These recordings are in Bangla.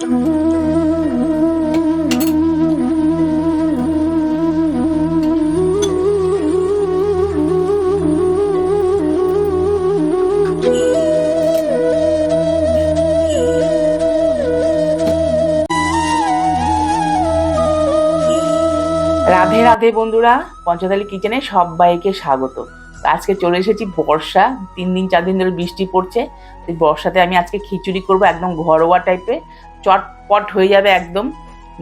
রাধে রাধে বন্ধুরা, পঞ্চতালি কিচেনে সবাইকে স্বাগত। আজকে চলে এসেছি বর্ষা, তিন দিন, চার দিন ধরে বৃষ্টি পড়ছে। বর্ষাতে আমি আজকে খিচুড়ি করব একদম ঘরোয়া টাইপের চটপট হয়ে যাবে একদম।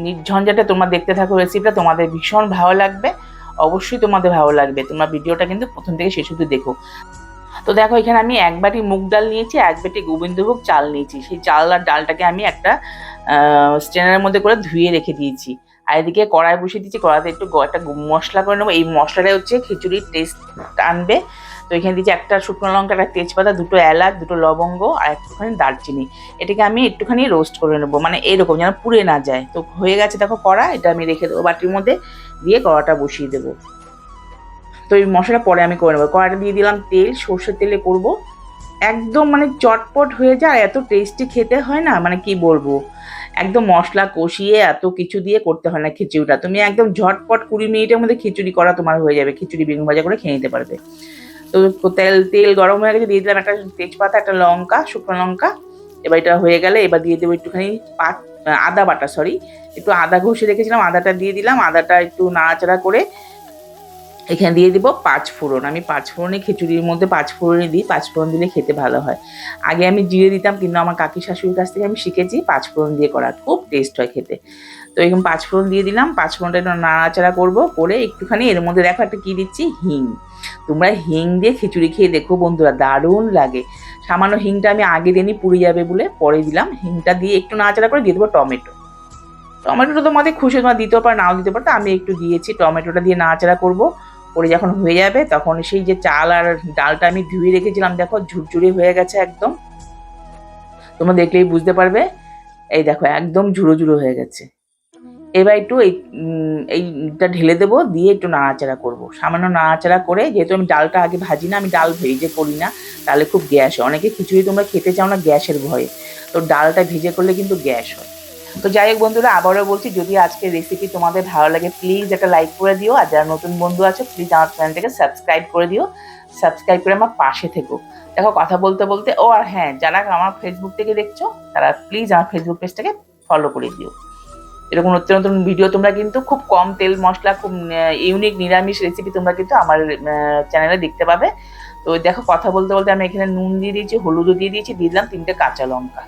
নির্ঝঞ্ঝাটে তোমরা দেখতে থাকো রেসিপিটা তোমাদের ভীষণ ভালো লাগবে। অবশ্যই তোমাদের ভালো লাগবে। তোমরা ভিডিওটা কিন্তু প্রথম থেকে শেষ অবধি দেখো। তো দেখো, এখানে আমি এক বাটি মুগ ডাল নিয়েছি এক বাটি গোবিন্দভোগ চাল নিয়েছি। সেই চাল আর ডালটাকে আমি একটা স্ট্যান্ডারের মধ্যে করে ধুয়ে রেখে দিয়েছি। আর এদিকে কড়াই বসিয়ে দিচ্ছি কড়াইতে একটু একটা মশলা করে নেব। এই মশলাটা হচ্ছে খিচুড়ির টেস্ট আনবে। তো এখানে দিচ্ছি একটা শুকনো লঙ্কা, একটা তেজপাতা, দুটো এলাচ, দুটো লবঙ্গ আর একটুখানি দারচিনি। এটাকে আমি একটুখানি রোস্ট করে নেব মানে এরকম যেন পুড়ে না যায়। তো হয়ে গেছে দেখো কড়া, এটা আমি রেখে দেবো বাটির মধ্যে, দিয়ে কড়াটা বসিয়ে দেবো। তো এই মশলা পরে আমি করে নেব। কড়াটা দিয়ে দিলাম তেল, সর্ষের তেলে করব। একদম মানে চটপট হয়ে যায় এত টেস্টি খেতে হয় না মানে কি বলব? একদম মশলা কষিয়ে এত কিছু দিয়ে করতে হয় না খিচুড়িটা। তুমি একদম ঝটপট কুড়ি মিনিটের মধ্যে খিচুড়ি করা তোমার হয়ে যাবে। খিচুড়ি বেগুন ভাজা করে খেয়ে নিতে পারবে। তো তেল তেল গরম হয়ে গেছে, দিয়ে দিলাম একটা তেজপাতা, একটা লঙ্কা, শুকনো লঙ্কা। এবার এটা হয়ে গেলে এবার দিয়ে দেবো একটুখানি পাট আদা বাটা সরি একটু আদা ঘষে রেখেছিলাম, আদাটা দিয়ে দিলাম, আদাটা একটু নাড়াচাড়া করে এখানে দিয়ে দিব পাঁচ ফোড়ন। আমি পাঁচ ফোড়নে খিচুড়ির মধ্যে পাঁচ ফোড়নই দিই, পাঁচ ফোড়ন দিলে খেতে ভালো হয়। আগে আমি জিরে দিতাম, কিন্তু আমার কাকি শাশুড়ির কাছ থেকে আমি শিখেছি পাঁচ ফোড়ন দিয়ে করা, খুব টেস্ট হয় খেতে। তো এরকম পাঁচ ফোড়ন দিয়ে দিলাম, পাঁচ ফোড়নটা একটু নাড়াচাড়া করব, করে একটুখানি এর মধ্যে দেখো একটা কী দিচ্ছি? হিং। তোমরা হিং দিয়ে খিচুড়ি খেয়ে দেখো বন্ধুরা, দারুণ লাগে। সামান্য হিংটা আমি আগে দিনই পুড়ে যাবে বলে পরে দিলাম। হিংটা দিয়ে একটু নাড়াচাড়া করে দিয়ে দেবো টমেটো। টমেটোটা তোমাদের খুশি, তোমার দিতেও পারে, নাও দিতে পারো আমি একটু দিয়েছি। টমেটোটা দিয়ে নাড়াচাড়া করব, করে যখন হয়ে যাবে তখন সেই যে চাল আর ডালটা আমি ধুয়ে রেখেছিলাম, দেখো ঝুরঝুরি হয়ে গেছে একদম। তোমরা দেখলেই বুঝতে পারবে। এই দেখো একদম ঝুড়ো ঝুড়ো হয়ে গেছে। এবার একটু এই এইটা ঢেলে দেবো, দিয়ে একটু নাড়াচাড়া করব। সামান্য নাড়াচাড়া করে, যেহেতু আমি ডালটা আগে ভাজি না, আমি ডাল ভেজে করি না, তাহলে খুব গ্যাস হয়। অনেকে খিচুড়ি তোমরা খেতে চাও না, গ্যাসের ভয়ে। তো ডালটা ভেজে করলে কিন্তু গ্যাস হয়। তো যাই হোক বন্ধুরা, আবারও বলছি, যদি আজকের রেসিপি তোমাদের ভালো লাগে প্লিজ একটা লাইক করে দিও। আর যারা নতুন বন্ধু আছে প্লিজ আমার চ্যানেলটাকে সাবস্ক্রাইব করে দিও। সাবস্ক্রাইব করে আমার পাশে থেকো। দেখো, কথা বলতে বলতে, ও আর হ্যাঁ যারা আমার ফেসবুক থেকে দেখছ, তারা প্লিজ আমার ফেসবুক পেজটাকে ফলো করে দিও। এরকম নতুন নতুন ভিডিও তোমরা কিন্তু খুব কম তেল মশলা, খুব ইউনিক নিরামিষ রেসিপি তোমরা কিন্তু আমার চ্যানেলে দেখতে পাবে। তো দেখো কথা বলতে বলতে আমি এখানে নুন দিয়ে দিয়েছি, হলুদও দিয়ে দিয়েছি, দিয়ে দিলাম তিনটে কাঁচা লঙ্কা।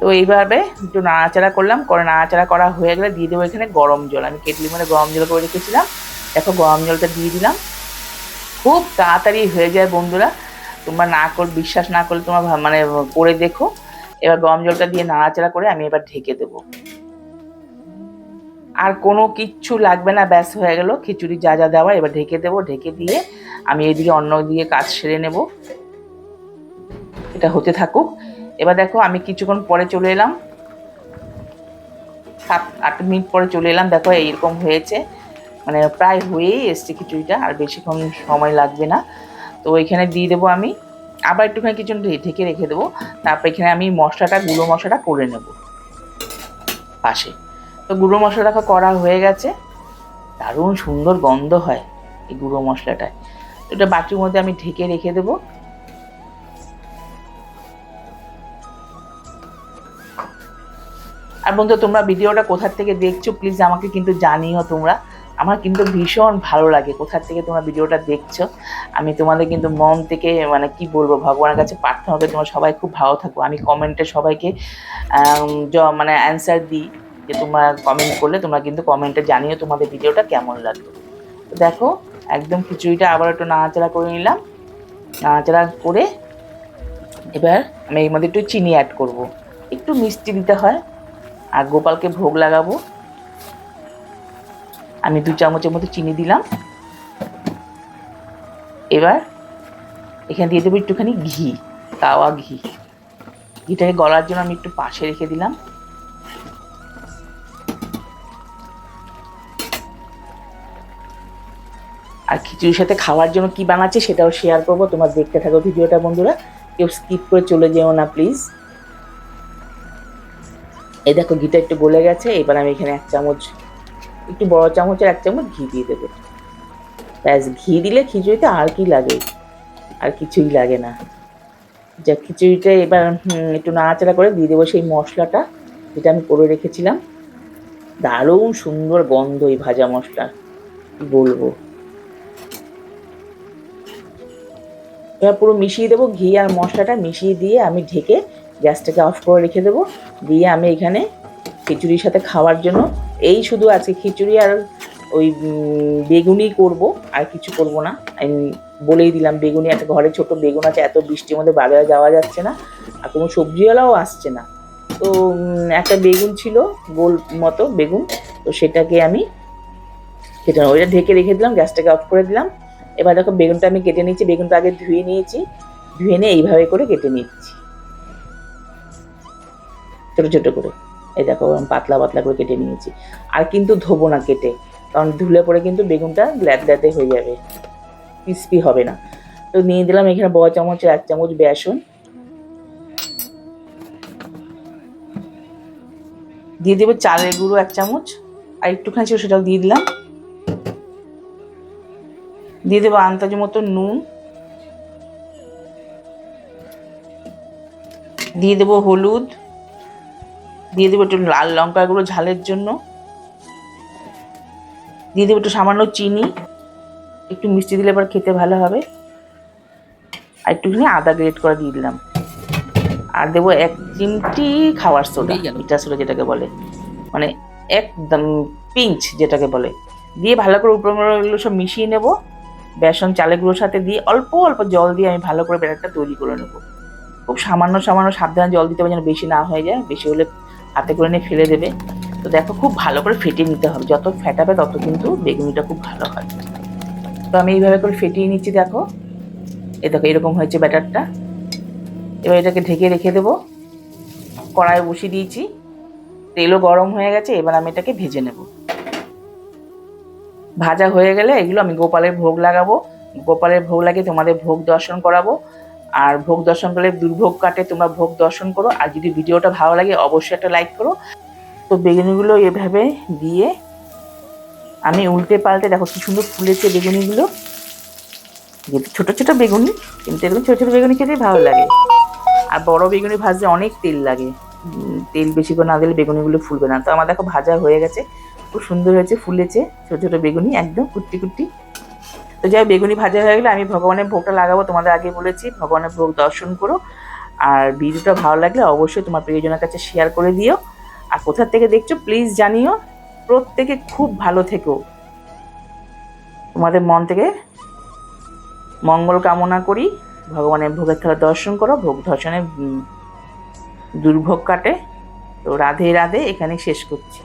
তো এইভাবে একটু নাড়াচাড়া করলাম, করে নাড়াচাড়া করা হয়ে গেলে দিয়ে দেবো এখানে গরম জল। আমি কেটলি মানে গরম জল করে রেখেছিলাম, দেখো গরম জলটা দিয়ে দিলাম। খুব তাড়াতাড়ি হয়ে যায় বন্ধুরা, তোমরা না কর, বিশ্বাস না করলে তোমরা মানে করে দেখো। এবার গরম জলটা দিয়ে নাড়াচাড়া করে আমি এবার ঢেকে দেবো। আর কোনো কিচ্ছু লাগবে না, ব্যাস হয়ে গেল। খিচুড়ি যা যা দেওয়ার এবার ঢেকে দেবো, ঢেকে দিয়ে আমি এদিকে অন্য দিকে কাজ সেরে নেব। এটা হতে থাকুক। এবার দেখো, আমি কিছুক্ষণ পরে চলে এলাম। সাত, আট মিনিট পরে চলে এলাম। দেখো, এইরকম হয়েছে। মানে প্রায় হয়েই এসছে খিচুড়িটা, আর বেশিক্ষণ সময় লাগবে না। তো এখানে দিয়ে দেবো আমি। আবার একটুখানি কিছু ঢেকে রেখে দেবো। তারপর এখানে আমি মশলাটা, গুঁড়ো মশলাটা করে নেব। পাশে। তো গুঁড়ো মশলাটা করা হয়ে গেছে। দারুণ সুন্দর গন্ধ হয় এই গুঁড়ো মশলাটায়। এটা বাটির মধ্যে আমি ঢেকে রেখে দেবো। আর বন্ধু, তোমরা ভিডিওটা কোথার থেকে দেখছ প্লিজ আমাকে কিন্তু জানিও তোমরা। আমার কিন্তু ভীষণ ভালো লাগে কোথার থেকে তোমরা ভিডিওটা দেখছ। আমি তোমাদের কিন্তু মন থেকে মানে কি বলব, ভগবানের কাছে প্রার্থনা হবে, তোমরা সবাই খুব ভালো থাকো। আমি কমেন্টে সবাইকে মানে অ্যান্সার দিই। যে তোমরা কমেন্ট করলে, তোমরা কিন্তু কমেন্টে জানিও তোমাদের ভিডিওটা কেমন লাগল। তো দেখো, একদম খিচুড়িটা আবার একটু নাড়াচাড়া করে নিলাম। নাড়াচাড়া করে এবার আমি এর মধ্যে একটু চিনি অ্যাড করব। একটু মিষ্টি দিতে হয়, আর গোপালকে ভোগ লাগাবো। আমি দু চামচের মতো চিনি দিলাম। এবার এখানে দিয়ে দেবো একটুখানি ঘি কাওয়া ঘি। ঘিটাকে গলার জন্য আমি একটু পাশে রেখে দিলাম। আর খিচুড়ির সাথে খাওয়ার জন্য কি বানাচ্ছে সেটাও শেয়ার করব। তোমার দেখতে থাকো ভিডিওটা, বন্ধুরা। কেউ স্কিপ করে চলে যেও না প্লিজ এই দেখো, ঘিটা একটু গলে গেছে। এবার আমি এখানে এক চামচ, একটু বড় চামচের এক চামচ ঘি দিয়ে দেবো। ব্যাস, ঘি দিলে খিচুড়িতে আর কি লাগে? আর কিছুই লাগে না। যা খিচুড়িটা এবার একটু নাড়াচাড়া করে দিয়ে দেবো সেই মশলাটা, যেটা আমি করে রেখেছিলাম। দারুণ সুন্দর গন্ধ এই ভাজা মশলা বলব? এবার পুরো মিশিয়ে দেবো ঘি আর মশলাটা মিশিয়ে দিয়ে আমি ঢেকে গ্যাসটাকে অফ করে রেখে দেবো। দিয়ে আমি এখানে খিচুড়ির সাথে খাওয়ার জন্য এই শুধু আজকে খিচুড়ি আর ওই উম, বেগুনি করব আর কিছু করব না। আমি বলেই দিলাম বেগুনি একটা ঘরে ছোট বেগুন আছে এত বৃষ্টির মধ্যে বাজারে যাওয়া যাচ্ছে না আর কোনো সবজিওয়ালাও আসছে না। তো একটা বেগুন ছিল গোল মতো বেগুন তো সেটাকে আমি নেব। ওইটা ঢেকে রেখে দিলাম গ্যাসটাকে অফ করে দিলাম। এবার দেখো বেগুনটা আমি কেটে নিয়েছি, বেগুনটা আগে ধুয়ে নিয়েছি, ধুয়ে নিয়ে এইভাবে করে কেটে নিচ্ছি। ছোটো ছোটো করে। এই দেখো পাতলা পাতলা করে কেটে নিয়েছি। আর কিন্তু ধোবো না কেটে, কারণ ধুলে পরে কিন্তু বেগুনটা ল্যাদল্যাদে হয়ে যাবে, ক্রিস্পি হবে না। তো নিয়ে দিলাম এখানে বড় চামচের এক চামচ বেসন। দিয়ে দেবো চালের গুঁড়ো এক চামচ, আর একটুখানি ছিল সেটাও দিয়ে দিলাম। দিয়ে দেবো আন্দাজ মতো নুন। দিয়ে দেবো হলুদ। দিয়ে দেবো একটু লাল লঙ্কা গুঁড়ো ঝালের জন্য। দিয়ে দেবো একটু সামান্য চিনি। একটু মিষ্টি দিলে এবার খেতে ভালো হবে। আর একটুখানি আদা গ্রেট করে দিয়ে দিলাম। আর দেবো এক চিমটি খাওয়ার সোডা মিঠা সোডা যেটাকে বলে। মানে একদম পিঞ্চ যেটাকে বলে। দিয়ে ভালো করে উপরগুলো সব মিশিয়ে নেব। বেসন চালের গুঁড়োর সাথে দিয়ে অল্প অল্প জল দিয়ে আমি ভালো করে ব্যাটারটা তৈরি করে নেব। খুব সামান্য সামান্য সাবধানে জল দিতে হবে যেন বেশি না হয়ে যায়, বেশি হলে হাতে করে নিয়ে ফেলে দেবে। তো দেখো খুব ভালো করে ফেটিয়ে নিতে হবে, যত ফেটাবে তত কিন্তু বেগুনিটা খুব ভালো হয়। তো আমি এইভাবে করে ফেটিয়ে নিচ্ছি দেখো। এই দেখো, এরকম হয়েছে ব্যাটারটা। এবার এটাকে ঢেকে রেখে দেবো। কড়াই বসিয়ে দিয়েছি। তেলও গরম হয়ে গেছে, এবার আমি এটাকে ভেজে নেব। ভাজা হয়ে গেলে এগুলো আমি গোপালের ভোগ লাগাবো। গোপালের ভোগ লাগিয়ে তোমাদের ভোগ দর্শন করাবো। আর ভোগ দর্শন করলে দুর্ভোগ কাটে, তোমরা ভোগ দর্শন করো। আর যদি ভিডিওটা ভালো লাগে, অবশ্যই একটা লাইক করো। তো বেগুনিগুলো এভাবে দিয়ে আমি উল্টে পাল্টে, দেখো কি সুন্দর ফুলেছে বেগুনিগুলো। যেহেতু ছোটো ছোটো বেগুনি, কিন্তু এরকম ছোটো ছোটো বেগুনি খেতেই ভালো লাগে। আর বড় বেগুনি ভাজতে অনেক তেল লাগে। তেল বেশি করে না দিলে বেগুনিগুলো ফুলবে না। তো আমার দেখো ভাজা হয়ে গেছে। খুব সুন্দর হয়েছে, ফুলেছে, ছোটো ছোটো বেগুনি, একদম কুট্টি কুট্টি। তো যাই বেগুনি ভাজা হয়ে গেলে আমি ভগবানের ভোগটা লাগাবো, তোমাদের আগে বলেছি, ভগবানের ভোগ দর্শন করো। আর ভিডিওটা ভালো লাগলে অবশ্যই তোমার প্রিয়জনের কাছে শেয়ার করে দিও। আর কোথা থেকে দেখছ প্লিজ জানিও। প্রত্যেকে খুব ভালো থেকো। তোমাদের মন থেকে মঙ্গল কামনা করি। ভগবানের ভোগের থালা দর্শন করো, ভোগ দর্শনে দুর্ভোগ কাটে। তো রাধে রাধে এখানে শেষ করছি।